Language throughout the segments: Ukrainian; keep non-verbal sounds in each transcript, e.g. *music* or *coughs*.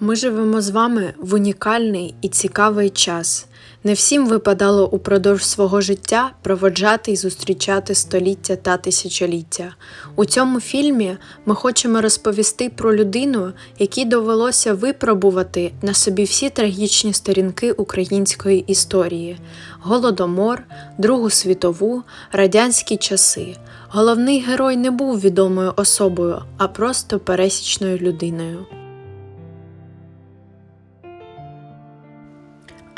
Ми живемо з вами в унікальний і цікавий час. Не всім випадало упродовж свого життя проводжати і зустрічати століття та тисячоліття. У цьому фільмі ми хочемо розповісти про людину, якій довелося випробувати на собі всі трагічні сторінки української історії: голодомор, Другу світову, радянські часи. Головний герой не був відомою особою, а просто пересічною людиною.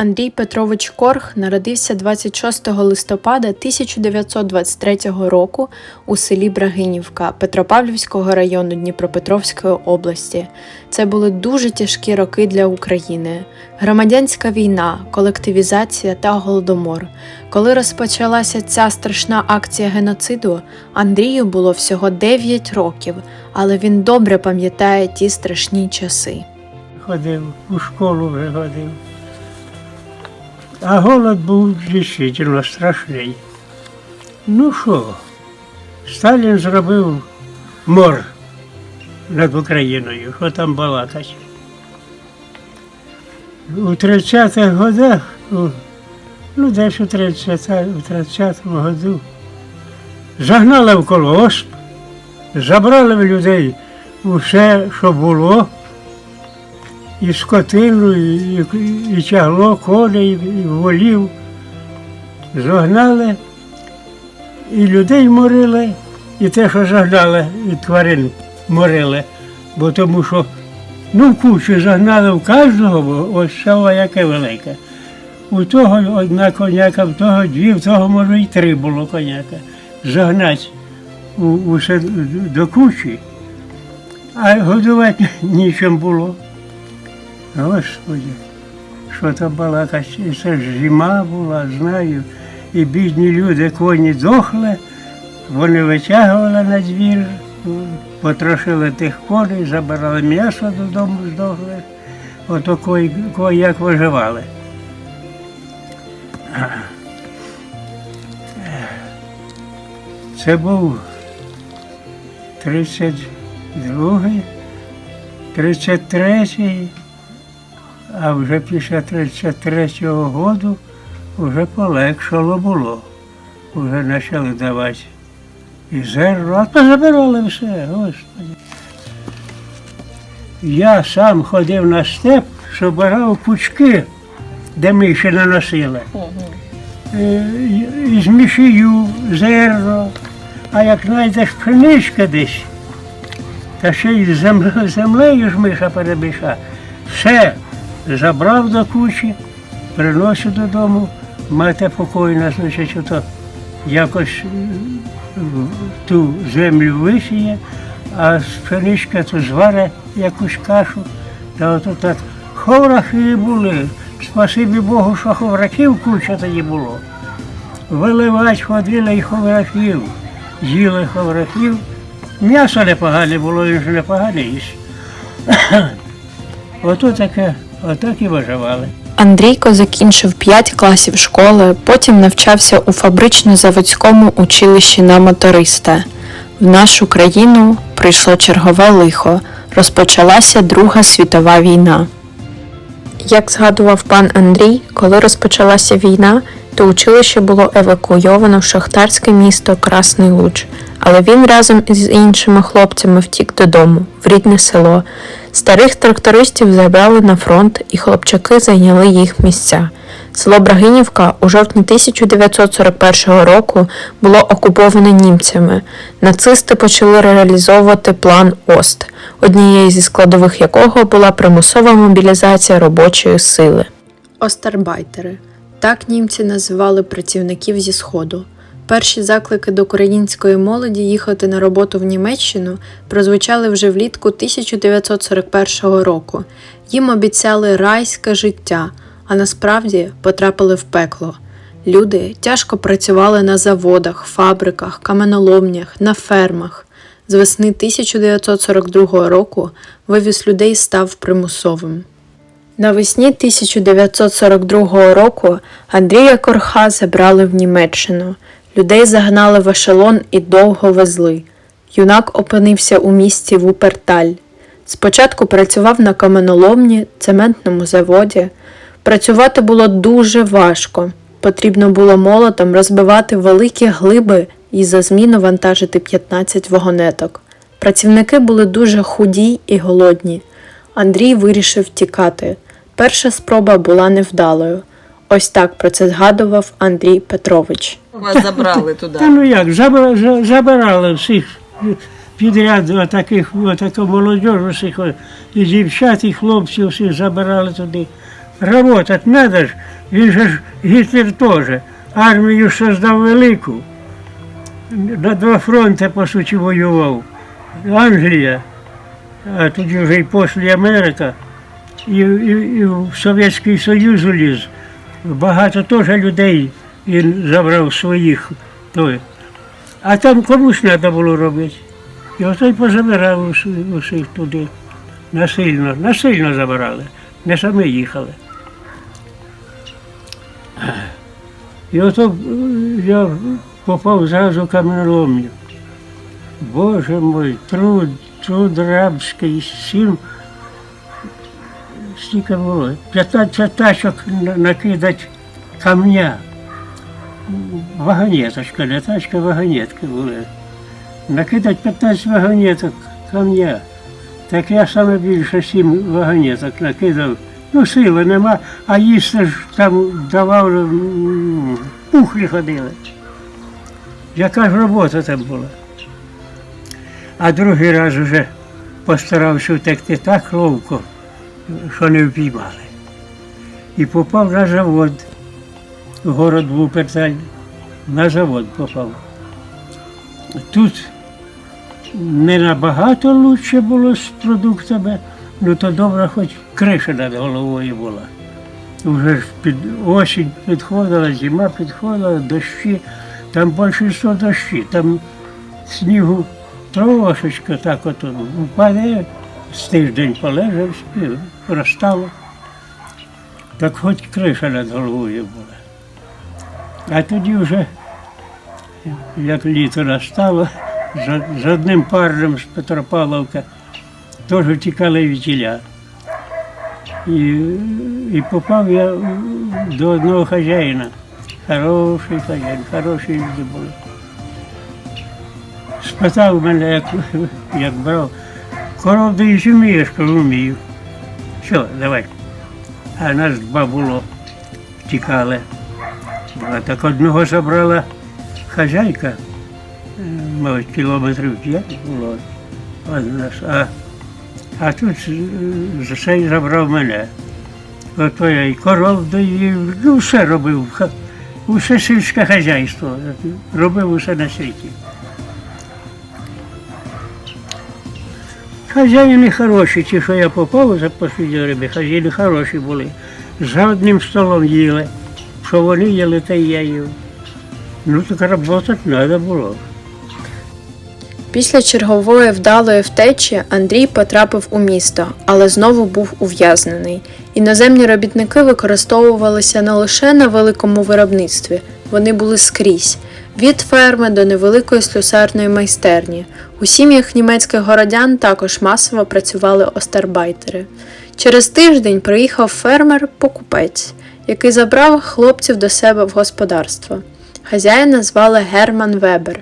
Андрій Петрович Корх народився 26 листопада 1923 року у селі Брагинівка Петропавлівського району Дніпропетровської області. Це були дуже тяжкі роки для України. Громадянська війна, колективізація та голодомор. Коли розпочалася ця страшна акція геноциду, Андрію було всього 9 років, але він добре пам'ятає ті страшні часи. ходив, у школу вже ходив. А голод був дійсно страшний. Ну що, Сталін зробив мор над Україною, що там балакать. У 30-х годах, ну, десь у 30 у 30-му году, загнали в колгосп, забрали в людей усе, що було і скотину, і, і, тягло коней, і волів. Зогнали, і людей морили, і те, що загнали, і тварин морили. Бо тому що ну кучу загнали в кожного, бо ось сова яке велике. У того одна коняка, в того дві, в того може і три було коняка. Загнать у, усе до кучі, а годувати нічим було. Господи, що то балакать, це ж зима була, знаю. І бідні люди коні дохли, вони витягували на двір, потрошили тих коней, забирали м'ясо додому, здохли. Ото кої, кої як виживали. Це був 32-й, 33-й, а вже після 33-го року вже полегшало було. Вже почали давати і зерно, а то забирали все, господи. Я сам ходив на степ, собирав пучки, де ми ще не носили. Е, і- зерно, а як знайдеш пшеничка десь, та ще й з землею, землею ж миша перебіша. Все забрав до кучі, приносив додому, мати покойна, значить, ото якось ту землю висіє, а з пшеничка то зваре якусь кашу, та ото так ховрахи були. Спасибі Богу, що ховрахів куча тоді було. Виливать ходили і ховрахів, їли ховрахів. М'ясо непогане було, він ж непогане їсть. *coughs* Ото таке, отак і виживали. Андрійко закінчив 5 класів школи, потім навчався у фабрично-заводському училищі на моториста. В нашу країну прийшло чергове лихо. Розпочалася Друга світова війна. Як згадував пан Андрій, коли розпочалася війна, то училище було евакуйовано в шахтарське місто Красний Луч, але він разом із іншими хлопцями втік додому, в рідне село. Старих трактористів забрали на фронт, і хлопчаки зайняли їх місця. Село Брагинівка у жовтні 1941 року було окуповане німцями. Нацисти почали реалізовувати план ОСТ, однією зі складових якого була примусова мобілізація робочої сили. Остарбайтери так німці називали працівників зі Сходу. Перші заклики до української молоді їхати на роботу в Німеччину прозвучали вже влітку 1941 року. Їм обіцяли райське життя, а насправді потрапили в пекло. Люди тяжко працювали на заводах, фабриках, каменоломнях, на фермах. З весни 1942 року вивіз людей став примусовим. Навесні 1942 року Андрія Корха забрали в Німеччину. Людей загнали в ешелон і довго везли. Юнак опинився у місті Вуперталь. Спочатку працював на каменоломні, цементному заводі. Працювати було дуже важко. Потрібно було молотом розбивати великі глиби і за зміну вантажити 15 вагонеток. Працівники були дуже худі і голодні. Андрій вирішив тікати. Перша спроба була невдалою. Ось так про це згадував Андрій Петрович. Вас забрали Та туди. ну як, забра- за- забирали всіх підряд отаких, отаку всіх, о, і дівчат, і хлопців всіх забирали туди. Работать надо ж, він же ж Гітлер теж. Армію создав велику. На два фронти, по суті, воював. Англія, а тоді вже і після Америка, і, і, і в Совєтський Союз уліз. Багато теж людей він забрав своїх. Той. А там комусь треба було робити. І ото й позабирав усіх туди. Насильно, насильно забирали. Не самі їхали. І ото я попав зразу каменоломню. Боже мой, труд, труд рабський, сім. Скільки було? 15 тачок на- накидать камня. Вагонеточка, не тачка, вагонетки були. Накидать 15 вагонеток камня. Так я саме більше сім вагонеток накидав. Ну, сили нема, а їсти ж там давав, пухлі ходили. Яка ж робота там була? А другий раз уже постарався втекти так ловко, що не впіймали. І попав на завод. Город питань. На завод попав. Тут не набагато краще було з продуктами, ну то добре, хоч криша над головою була. Вже ж під осінь підходила, зима підходила, дощі, там більшість дощі, там снігу трошечки так от впаде, з тиждень полежав, спів, розстало. Так хоч криша над головою була. А тоді вже, як літо настало, з, з одним парнем з Петропавловка теж втікали від тіля. І, і попав я до одного хазяїна. Хороший хазяїн, хороші люди були. Спитав мене, як, як брав, коров доїж вмієш, кажу, вмію. Що, давай. А нас два було, втікали. А так одного забрала хазяйка, мабуть, кілометрів п'ять було. От нас. А, а тут е, за забрав мене. Ото я і коров доїв, ну все робив. Усе сільське хазяйство. Робив усе на світі. Хазяїни хороші, ті, що я попав за послідні риби, хазяїни хороші були. За одним столом їли. Що вони їли, й я їв. Ну так працювати треба було. Після чергової вдалої втечі Андрій потрапив у місто, але знову був ув'язнений. Іноземні робітники використовувалися не лише на великому виробництві, вони були скрізь. Від ферми до невеликої слюсарної майстерні. У сім'ях німецьких городян також масово працювали остарбайтери. Через тиждень приїхав фермер-покупець, який забрав хлопців до себе в господарство. Хазяїна звали Герман Вебер.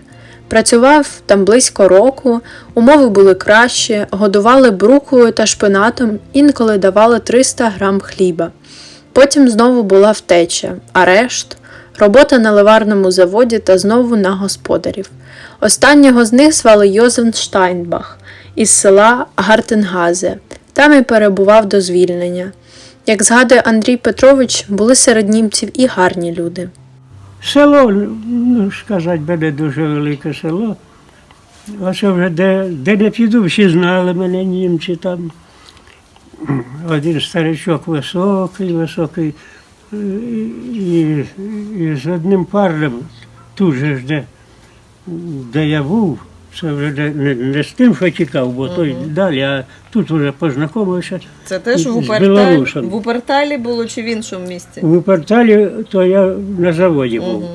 Працював там близько року, умови були кращі, годували брукою та шпинатом, інколи давали 300 грам хліба. Потім знову була втеча, арешт, робота на ливарному заводі та знову на господарів. Останнього з них звали Йозеф Штайнбах із села Гартенгазе. Там і перебував до звільнення. Як згадує Андрій Петрович, були серед німців і гарні люди. Село, ну, сказати, мене дуже велике село. Оце вже де, де не піду, всі знали мене німці там. Один старичок високий, високий, і, і з одним парнем, тут же ж, де, де я був, це вже не, не, не з тим, що тікав, бо той далі, а тут вже познайомився. Це теж в Уперталі, в Уперталі було чи в іншому місці? У Виперталі то я на заводі був. Мгм.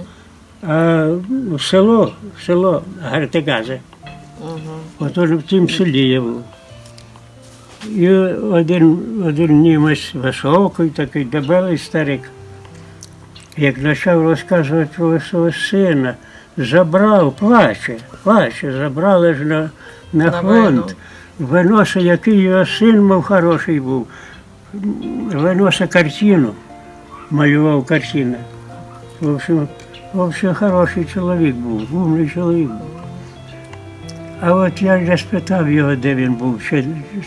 А в село, село Гартегазе. Ага. Ото в тім селі я був. І один, один німець високий, такий дебелий старик, як почав розказувати про свого сина, забрав, плаче, плаче, забрали ж на, на, На фронт. Виносить, який його син, мов хороший був. Виносить картину, малював картини. В общем, в общем, хороший чоловік був, умний чоловік був. А от я не спитав його, де він був, чи,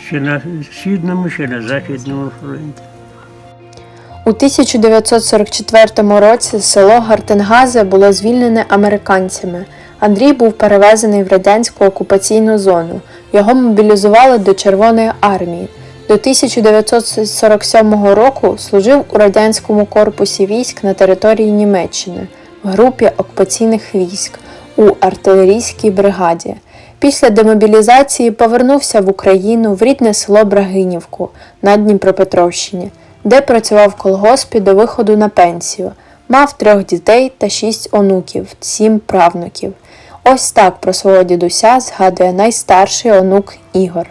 чи на східному, чи на західному фронті. У 1944 році село Гартенгазе було звільнене американцями. Андрій був перевезений в радянську окупаційну зону. Його мобілізували до Червоної армії. До 1947 року служив у радянському корпусі військ на території Німеччини в групі окупаційних військ у артилерійській бригаді. Після демобілізації повернувся в Україну в рідне село Брагинівку на Дніпропетровщині, де працював в колгоспі до виходу на пенсію. Мав трьох дітей та шість онуків, сім правнуків. Ось так про свого дідуся згадує найстарший онук Ігор.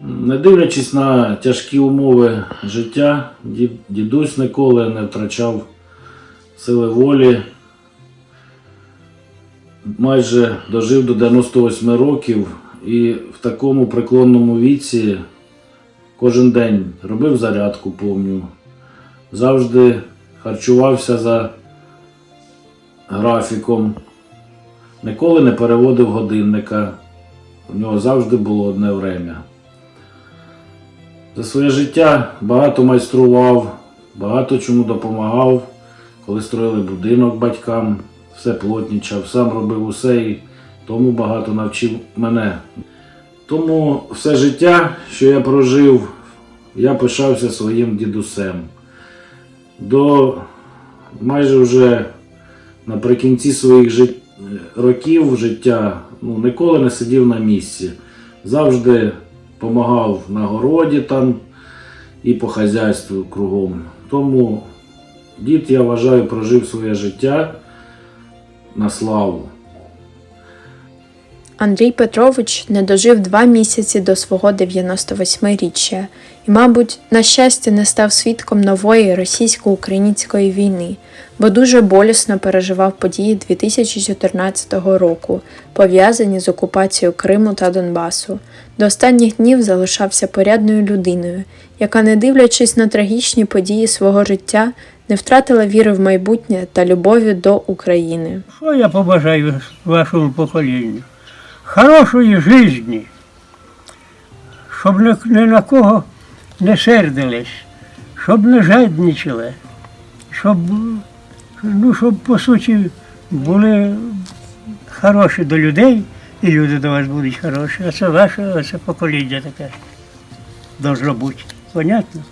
Не дивлячись на тяжкі умови життя, дідусь ніколи не втрачав сили волі. Майже дожив до 98 років і в такому преклонному віці кожен день робив зарядку, помню. Завжди харчувався за графіком, ніколи не переводив годинника. У нього завжди було одне время. За своє життя багато майстрував, багато чому допомагав, коли строїли будинок батькам, все плотнічав, сам робив усе і тому багато навчив мене. Тому все життя, що я прожив, я пишався своїм дідусем. До майже вже наприкінці своїх жит... років життя ну, ніколи не сидів на місці. Завжди допомагав на городі там і по хазяйству кругом. Тому дід, я вважаю, прожив своє життя на славу. Андрій Петрович не дожив два місяці до свого 98-річчя і, мабуть, на щастя, не став свідком нової російсько-української війни, бо дуже болісно переживав події 2014 року, пов'язані з окупацією Криму та Донбасу. До останніх днів залишався порядною людиною, яка, не дивлячись на трагічні події свого життя, не втратила віри в майбутнє та любові до України. Що я побажаю вашому поколінню? Хорошої житті, щоб ні, на кого не сердились, щоб не жадничали, щоб, ну, щоб по суті були хороші до людей, і люди до вас будуть хороші. А це ваше, це покоління таке должно бути. Понятно?